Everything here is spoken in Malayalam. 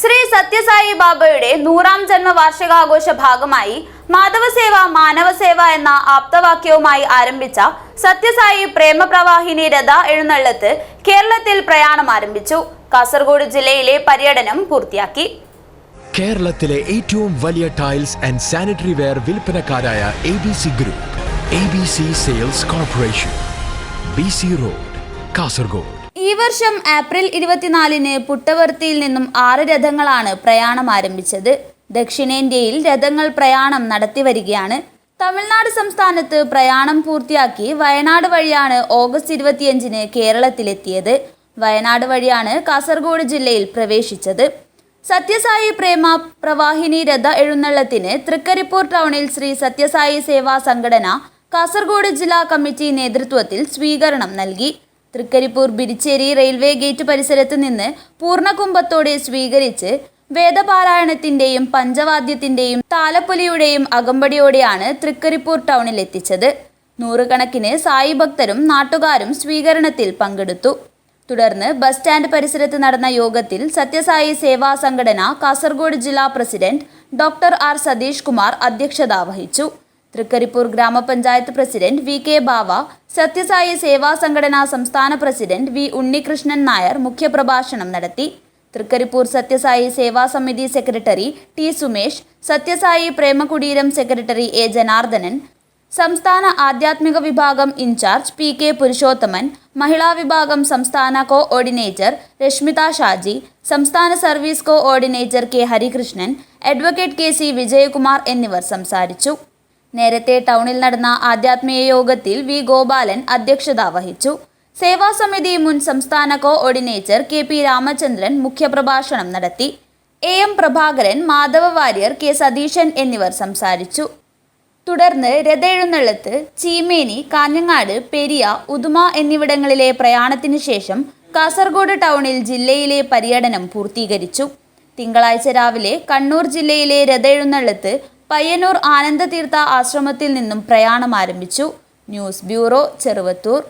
ശ്രീ സത്യസായി ബാബയുടെ നൂറാം ജന്മവാർഷികാഘോഷ ഭാഗമായി മാധവസേവ മാനവസേവ എന്ന ആപ്തവാക്യവുമായി ആരംഭിച്ച സത്യസായി പ്രേമപ്രവാഹിനി രഥ എഴുന്നള്ളത്ത് കേരളത്തിൽ പ്രയാണം ആരംഭിച്ചു. കാസർഗോഡ് ജില്ലയിലെ പര്യടനം പൂർത്തിയാക്കി. കേരളത്തിലെ ഏറ്റവും വലിയ tiles and sanitary ware വിൽപ്പനക്കാരായ A B C group A B C sales corporation B C road Kasaragod. ഈ വർഷം ഏപ്രിൽ ഇരുപത്തിനാലിന് പുട്ടവർത്തിയിൽ നിന്നും ആറ് രഥങ്ങളാണ് പ്രയാണം ആരംഭിച്ചത്. ദക്ഷിണേന്ത്യയിൽ രഥങ്ങൾ പ്രയാണം നടത്തി വരികയാണ് തമിഴ്നാട് സംസ്ഥാനത്ത് പ്രയാണം പൂർത്തിയാക്കി വയനാട് വഴിയാണ് ഓഗസ്റ്റ് ഇരുപത്തിയഞ്ചിന് കേരളത്തിലെത്തിയത്. വയനാട് വഴിയാണ് കാസർഗോഡ് ജില്ലയിൽ പ്രവേശിച്ചത്. സത്യസായി പ്രേമ പ്രവാഹിനി രഥ എഴുന്നള്ളത്തിന് തൃക്കരിപ്പൂർ ടൗണിൽ ശ്രീ സത്യസായി സേവാ സംഘടന കാസർഗോഡ് ജില്ലാ കമ്മിറ്റി നേതൃത്വത്തിൽ സ്വീകരണം നൽകി. തൃക്കരിപ്പൂർ ബിരിച്ചേരി റെയിൽവേ ഗേറ്റ് പരിസരത്ത് നിന്ന് പൂർണകുംഭത്തോടെ സ്വീകരിച്ച് വേദപാരായണത്തിന്റെയും പഞ്ചവാദ്യത്തിന്റെയും താലപ്പൊലിയുടെയും അകമ്പടിയോടെയാണ് തൃക്കരിപ്പൂർ ടൗണിൽ എത്തിച്ചത്. നൂറുകണക്കിന് സായി ഭക്തരും നാട്ടുകാരും സ്വീകരണത്തിൽ പങ്കെടുത്തു. തുടർന്ന് ബസ് സ്റ്റാൻഡ് പരിസരത്ത് നടന്ന യോഗത്തിൽ സത്യസായി സേവാ സംഘടന കാസർഗോഡ് ജില്ലാ president doctor R Satheesh Kumar അധ്യക്ഷത വഹിച്ചു. തൃക്കരിപ്പൂർ ഗ്രാമപഞ്ചായത്ത് president V K Bava Sathya Sai Seva Sanghatana സംസ്ഥാന പ്രസിഡന്റ് വി ഉണ്ണികൃഷ്ണൻ നായർ മുഖ്യപ്രഭാഷണം നടത്തി. Thrikaripur Sathya Sai Seva Samithi secretary T Sumesh Sathya Sai Premakuteeram secretary A Janardhanan സംസ്ഥാന ആധ്യാത്മിക വിഭാഗം in charge P K Purushothaman മഹിളാ വിഭാഗം സംസ്ഥാന കോ ഓർഡിനേറ്റർ രശ്മിത ഷാജി സംസ്ഥാന service coordinator K Harikrishnan advocate K C Vijayakumar എന്നിവർ സംസാരിച്ചു. നേരത്തെ ടൗണിൽ നടന്ന ആധ്യാത്മിക യോഗത്തിൽ വി ഗോപാലൻ അധ്യക്ഷത വഹിച്ചു. സേവാസമിതി മുൻ സംസ്ഥാന coordinator K P Ramachandran മുഖ്യപ്രഭാഷണം നടത്തി. A M Prabhakaran Madhava Warrier K Satheesan എന്നിവർ സംസാരിച്ചു. തുടർന്ന് രഥെഴുന്നള്ളത്ത് ചീമേനി കാഞ്ഞങ്ങാട് പെരിയ ഉദുമ എന്നിവിടങ്ങളിലെ പ്രയാണത്തിന് ശേഷം കാസർഗോഡ് ടൗണിൽ ജില്ലയിലെ പര്യടനം പൂർത്തീകരിച്ചു. തിങ്കളാഴ്ച രാവിലെ കണ്ണൂർ ജില്ലയിലെ രഥെഴുന്നള്ളത്ത് പയ്യന്നൂർ ആനന്ദതീർത്ഥ ആശ്രമത്തിൽ നിന്നും പ്രയാണം ആരംഭിച്ചു. News bureau Cheruvathur.